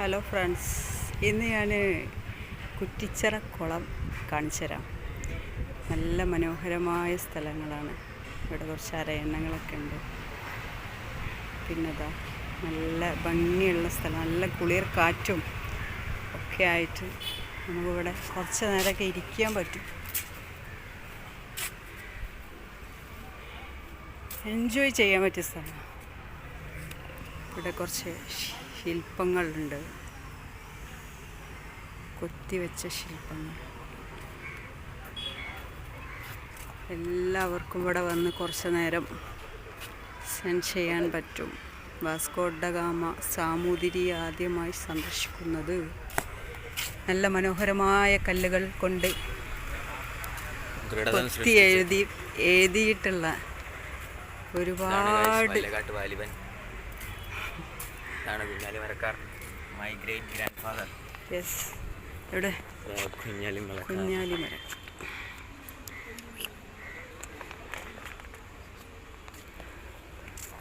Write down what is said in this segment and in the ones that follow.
Hello friends ഇന്ന് ഞാൻ കുറ്റിച്ചിറ കുളം കാണിച്ചു തരാം നല്ല മനോഹരമായ സ്ഥലങ്ങളാണ്. ഇവിടെ കുറച്ച് അരയണ്ണങ്ങളൊക്കെ ഉണ്ട്. പിന്നെതാ നല്ല ഭംഗിയുള്ള സ്ഥലം നല്ല കുളിർ കാറ്റും ഒക്കെ ആയിട്ട് നമുക്കിവിടെ കുറച്ച് നേരമൊക്കെ ഇരിക്കാൻ പറ്റും. എൻജോയ് ചെയ്യാൻ പറ്റിയ സ്ഥലമാണ്. ഇവിടെ കുറച്ച് ശില്പങ്ങളുണ്ട്. കൊത്തിവെച്ച ശില്പങ്ങൾ. എല്ലാവർക്കും ഇവിടെ വന്ന് കുറച്ച് നേരം സെൻഡ് ചെയ്യാൻ പറ്റും. വാസ്കോഡഗാമ സാമൂതിരി ആദ്യമായി സന്ദർശിക്കുന്നത്. നല്ല മനോഹരമായ കല്ലുകൾ കൊണ്ട് കൊത്തി എഴുതി എഴുതിയിട്ടുള്ള ഒരുപാട് മലകാട്ട് വാലിബൻ ഇതാണ് Kunjali Marakkar my great grandfather yes എവിടെ? കുഞ്ഞാലി മലക്കാർ കുഞ്ഞാലി മരം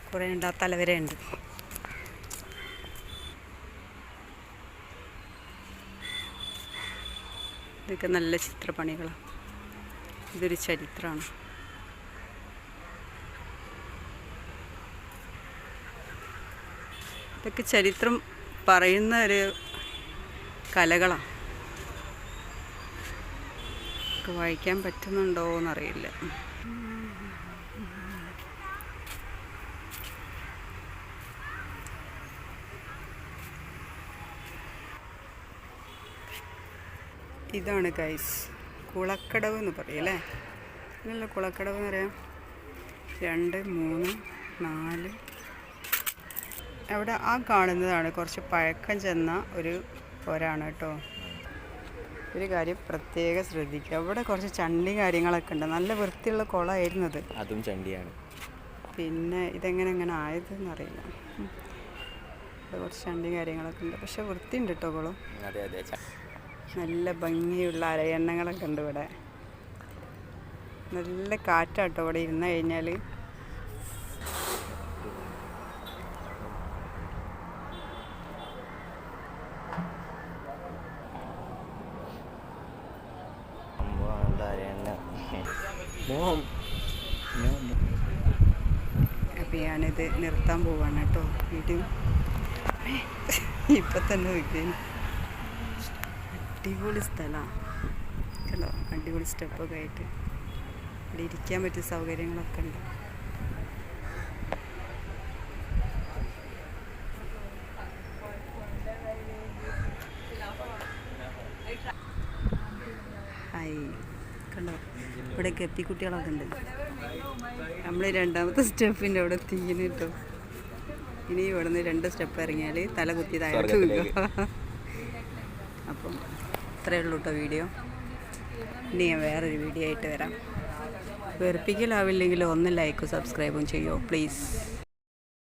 കുറേ ഉണ്ട് ആ തലവരെ ഉണ്ട്. ഇതൊക്കെ നല്ല ചിത്രപ്പണികളാണ് ഇതൊരു ചരിത്രമാണ് ഇതൊക്കെ ചരിത്രം പറയുന്ന ഒരു കലകളാണ് വായിക്കാൻ പറ്റുന്നുണ്ടോ എന്നറിയില്ല ഇതാണ് ഗൈസ് കുളക്കടവ് എന്ന് പറയും അല്ലേ? ഇതല്ല കുളക്കടവ് എന്ന് പറയാം? രണ്ട് മൂന്ന് നാല് അവിടെ ആ കാണുന്നതാണ് കുറച്ച് പഴക്കം ചെന്ന ഒരു പോരാണ് കേട്ടോ. ഒരു കാര്യം പ്രത്യേകം ശ്രദ്ധിക്കുക. അവിടെ കുറച്ച് ചണ്ടി കാര്യങ്ങളൊക്കെ ഉണ്ട്. നല്ല വൃത്തിയുള്ള കുളമായിരുന്നു അത്. അതും ചണ്ടിയാണ്. പിന്നെ ഇതെങ്ങനെ എങ്ങനെ ആയതെന്ന് അറിയില്ല. കുറച്ച് ചണ്ടി കാര്യങ്ങളൊക്കെ ഉണ്ട്. പക്ഷെ വൃത്തിയുണ്ട് കേട്ടോ കുളം. അതെ അതെ. നല്ല ഭംഗിയുള്ള അരയണ്ണങ്ങളൊക്കെ ഉണ്ട് ഇവിടെ. നല്ല കാറ്റാട്ടോ ഇവിടെ ഇരുന്ന് കഴിഞ്ഞാൽ അമ്മോ, എന്താ അറിയണ്ട. മോം. മോം. അപ്പം ഞാനിത് നിർത്താൻ പോവാണ് കേട്ടോ വീഡിയോ ഇപ്പം തന്നെ നോക്കിയാണ് അടിപൊളി സ്ഥലമാണ് അടിപൊളി സ്റ്റെപ്പൊക്കെ ആയിട്ട്. ഇവിടെ ഇരിക്കാൻ പറ്റിയ സൗകര്യങ്ങളൊക്കെ ഉണ്ട്. ഹായ്. കണ്ടോ ഇവിടെ ഗപ്പിക്കുട്ടികളൊക്കെ ഉണ്ട്. നമ്മൾ രണ്ടാമത്തെ സ്റ്റെപ്പിന്റെ അവിടെ തീയന് കേട്ടോ. ഇനി ഇവിടെ നിന്ന് രണ്ട് സ്റ്റെപ്പ് ഇറങ്ങിയാൽ തല കുത്തി താഴോട്ട് അപ്പം ഇത്രയേ ഉള്ളൂ കേട്ടോ വീഡിയോ ഇനി ഞാൻ വേറൊരു വീഡിയോ ആയിട്ട് വരാം. വെറുപ്പിക്കലാവില്ലെങ്കിൽ ഒന്ന് ലൈക്കും സബ്സ്ക്രൈബും ചെയ്യുമോ പ്ലീസ്